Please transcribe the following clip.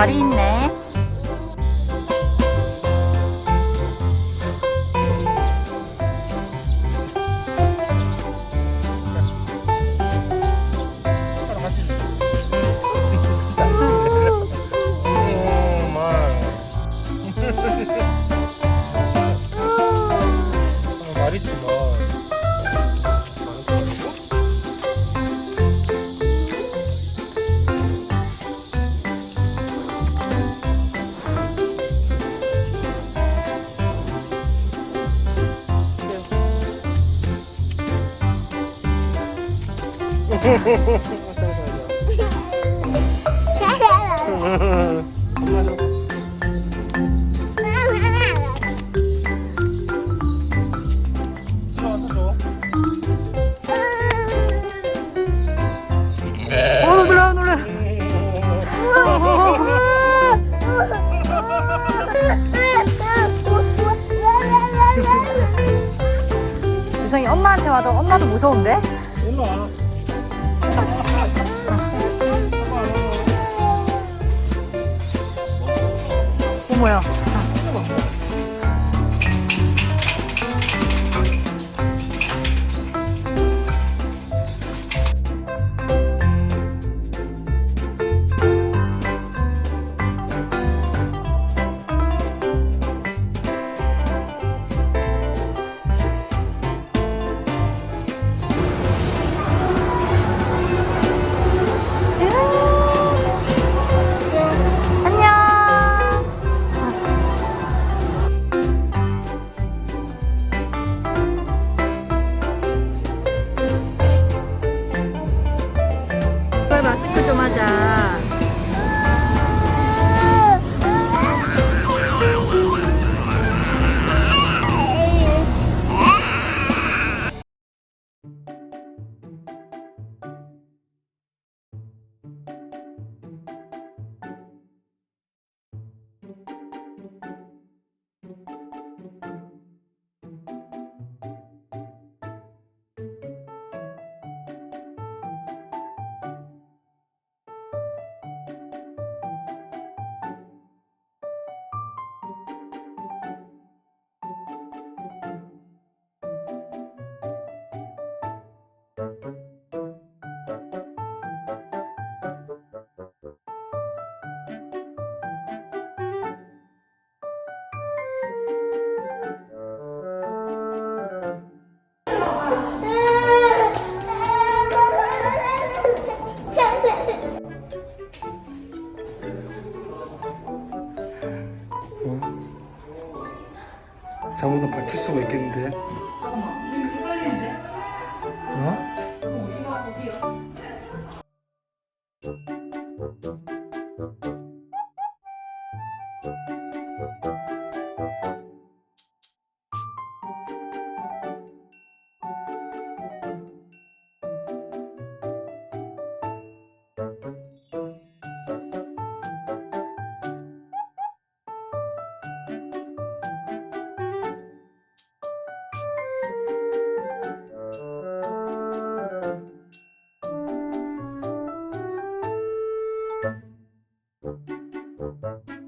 말이 있네. 유성이 엄마한테 와도 엄마도 무서운데? 일로 와. 어 잘못은 밝힐 수가 있겠는데. Thank you.